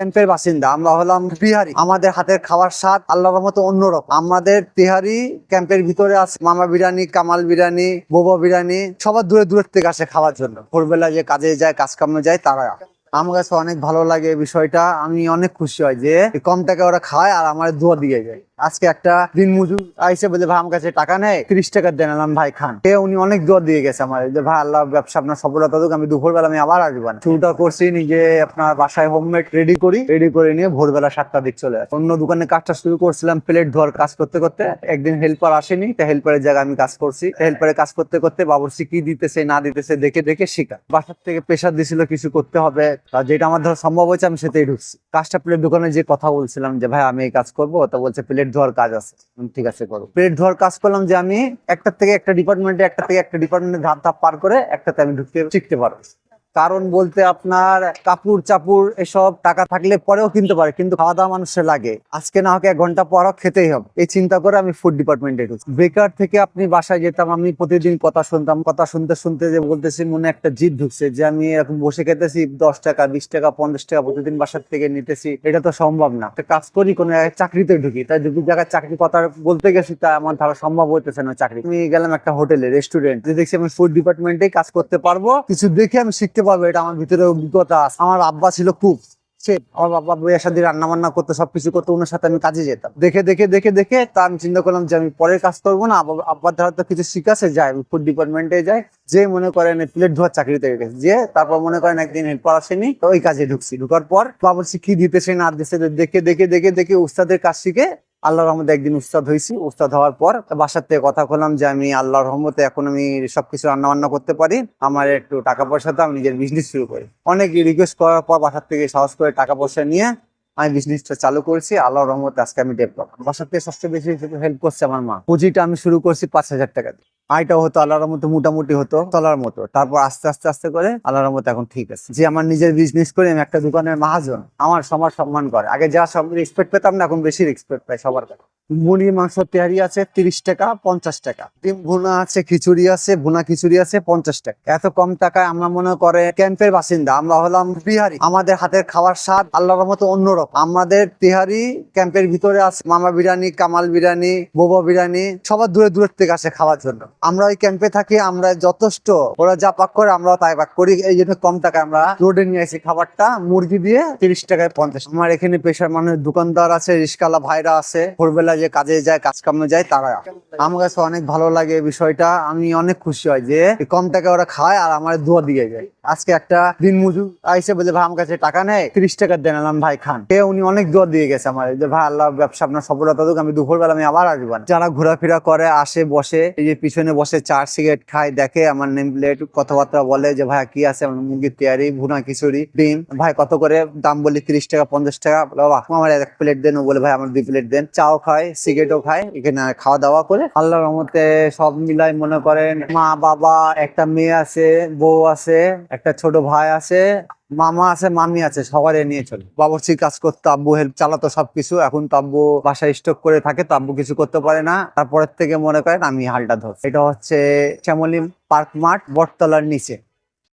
ক্যাম্পের বাসিন্দা। আমরা হলাম বিহারি। আমাদের হাতের খাওয়ার স্বাদ আল্লাহর মতো অন্যরকম। আমাদের তিহারি ক্যাম্পের ভিতরে আছে মামা বিরিয়ানি, কামাল বিরিয়ানি, বোবা বিরিয়ানি, সবার দূরে দূরের থেকে আসে খাওয়ার জন্য। ভোরবেলা যে কাজে যায় কাজ কামে যায় তারা আমার কাছে অনেক ভালো লাগে বিষয়টা। আমি অনেক খুশি হয় যে কম টাকা ওরা খায় আর আমার দোয়া দিয়ে যায়। আজকে একটা দিন মজুর আইসে বলে, ভাই, আমার কাছে টাকা নেই, ত্রিশ টাকা দেন। আলাম ভাই, খান। এ উনি অনেক দোয়া দিয়ে গেছে আমার। যে, ভাই, আল্লাহ, ব্যবসা আপনার সফলতা দুক আমি দুপুরবেলা আমি আবার আসব না। শুরুটা করছি নিজে আপনার বাসায় হোমমেড রেডি করি। রেডি করে নিয়ে ভোরবেলা সাতটা দিক চলে আসে। অন্য দোকানে কাজটা শুরু করছিলাম প্লেট ধোয়ার কাজ করতে করতে। একদিন হেল্পার আসেনি, তা হেল্পারের জায়গায় আমি কাজ করছি। হেল্পারে কাজ করতে করতে বাবুর্চি কি দিতেছে, না দিতেছে, দেখে দেখে শিখা। বাসার থেকে প্রেশার দিছিল, কিছু করতে হবে। তা যেটা আমার ধর সম্ভব হয়েছে, আমি সেটাই ঢুকছি। কাজটা প্লেট দোকানে যে কথা বলছিলাম যে, ভাই, আমি এই কাজ করব তা বলছে, প্লেট ধোয়ার কাজ আছে। ঠিক আছে, করো। প্লেট ধোয়ার কাজ করলাম যে, আমি একটা থেকে একটা ডিপার্টমেন্টে একটা থেকে একটা ডিপার্টমেন্টে ধাপ ধাপ পার করে একটাতে আমি ঢুকতে শিখতে পারব। কারণ বলতে আপনার কাপড় চাপুর এসব টাকা থাকলে পরেও কিনতে পারে, কিন্তু খাওয়া দাওয়া মানুষের লাগে। আজকে না হোক এক ঘণ্টা পর হোক খেতেই হবে। এই চিন্তা করে আমি ফুড ডিপার্টমেন্টে ঢুকছি। বেকার থেকে আপনি বাসায় যেতাম, আমি প্রতিদিন কথা শুনতাম। কথা শুনতে শুনতে যে বলতেছি, মনে একটা জিদ ঢুকছে যে আমি এরকম বসে খেতেছি, দশ টাকা, বিশ টাকা, পঞ্চাশ টাকা প্রতিদিন বাসার থেকে নিতেছি। এটা তো সম্ভব না। একটা কাজ করি, কোনো চাকরিতে ঢুকি। তাই দুটি জায়গায় চাকরি কথা বলতে গেছি, তা আমার ধারা সম্ভব হইতেছে না চাকরি। আমি গেলাম একটা হোটেলে রেস্টুরেন্ট দেখছি আমি ফুড ডিপার্টমেন্টে কাজ করতে পারব, কিছু দেখে আমি শিখতে পারব, এটা আমার ভিতরে অভিজ্ঞতা। আমার আব্বা ছিল খুব সে আমার বাবা বইয়ের সাথে রান্না বান্না করতে, সবকিছু করতে, ওনার সাথে আমি কাজে যেতাম। দেখে দেখে দেখে দেখে তা আমি চিন্তা করলাম যে আমি পরের কাজ করব না আব্বার ধারা তো কিছু শিখাছে, যাই, আমি ফুড ডিপার্টমেন্টে যাই। যে মনে করেন প্লেট ধোয়ার চাকরিতে গেছে, যে তারপর মনে করেন একদিন হেল্পার আসেনি, তো ওই কাজে ঢুকছি। ঢুকার পর বাবুর কি দিতেছে না দিতেছে দেখে দেখে দেখে দেখে উস্তাদের কাজ শিখে আল্লাহর রহমতে একদিন উস্তাদ হয়েছি। উস্তাদ হওয়ার পর বাসার থেকে কথা বললাম যে, আমি আল্লাহর রহমতে এখন আমি সবকিছু রান্না বান্না করতে পারি, আমার একটু টাকা পয়সা তো আমি নিজের বিজনেস শুরু করি। অনেক রিকোয়েস্ট করার পর বাসার থেকে সাহস করে টাকা পয়সা নিয়ে আমি বিজনেসটা চালু করেছি আল্লাহ রহমত আজকে আমি ডেভেলপ সাথে সবচেয়ে বেশি হেল্প করছে আমার মা। পুঁজিটা আমি শুরু করছি পাঁচ হাজার টাকা দিয়ে। আয়টাও হতো আল্লাহর মতো মোটামুটি হতো চলার মতো। তারপর আস্তে আস্তে আস্তে করে আল্লাহর মতো এখন ঠিক আছে। যে আমার নিজের বিজনেস করে আমি একটা দোকানের মাহাজন, আমার সবার সম্মান করে। আগে যা সব রেসপেক্ট পেতাম না, এখন বেশি রেসপেক্ট পাই সবার কাছে। মুরগির মাংস তেহারি আছে তিরিশ টাকা, পঞ্চাশ টাকা। ডিম ভুনা আছে, খিচুড়ি আছে, ভুনা খিচুড়ি আছে, পঞ্চাশ টাকা। এত কম টাকায় আমরা মনে করে ক্যাম্পের বাসিন্দা, আমরা হলাম বিহারি। আমাদের হাতের খাওয়ার স্বাদ আল্লাহর মতো অন্যরকম। আমাদের তিহারি ক্যাম্পের ভিতরে আছে মামা বিরিয়ানি, কামাল বিরিয়ানি, বোবা বিরিয়ানি, সবার দূরে দূরের থেকে আসে খাওয়ার জন্য। আমরা ওই ক্যাম্পে থাকি, আমরা যথেষ্ট, ওরা যা পাক করে আমরা তাই পাক করি। এই জন্য কম টাকায় আমরা রোডে নিয়ে আসি খাবারটা, মুরগি দিয়ে তিরিশ টাকায় পঞ্চাশ। আমার এখানে পেশার মানুষ দোকানদার আছে, রিস্কালা ভাইরা আছে ভোরবেলা যে কাজে যায় কাজ কামে যায়, তারা আমার কাছে অনেক ভালো লাগে বিষয়টা। আমি অনেক খুশি হয় যে কম টাকা ওরা খায় আর আমার দোয়া দিয়ে যায়। আজকে একটা দিন মজুর আইসে বলে ভাই আমার কাছে টাকা নেয় ত্রিশ টাকা দেন আলাম ভাই খান। এ উনি অনেক দোয়া দিয়ে গেছে আমার, যে ভাই আল্লাহ ব্যবসা আপনার সফলতা দুক আমি দুপুরবেলা আমি আবার আসব না। যারা ঘোরাফেরা করে, আসে, বসে, এই যে পিছনে বসে চার সিগারেট খায়, দেখে আমার নেম প্লেট কথাবার্তা বলে যে ভাই কি আছে? আমার মুরগির তেয়ারি, ভুনা, খিচুড়ি, ডিম। ভাই, কত করে? দাম বলি, তিরিশ টাকা, পঞ্চাশ টাকা। বাবা আমার এক প্লেট দেন। ও বলে, ভাই, আমার দুই প্লেট দেন। চাও খায়, সিগারেটও খায়, এখানে খাওয়া দাওয়া করে। আল্লাহর রহমতে সব মিলাই মনে করেন, মা, বাবা, একটা মেয়ে আছে, বউ আছে একটা ছোট ভাই আছে, মামা আছে, মামি আছে সবার নিয়ে চলে। বাবরচি কাজ করতো, আব্বু হেল্প চালাতো সবকিছু। এখন তো আব্বু বাসায় স্টক করে থাকে, তো আব্বু কিছু করতে পারে না। তারপরের থেকে মনে করেন আমি হালটা ধর এটা হচ্ছে শ্যামলিম পার্ক মাঠ, বটতলার নিচে।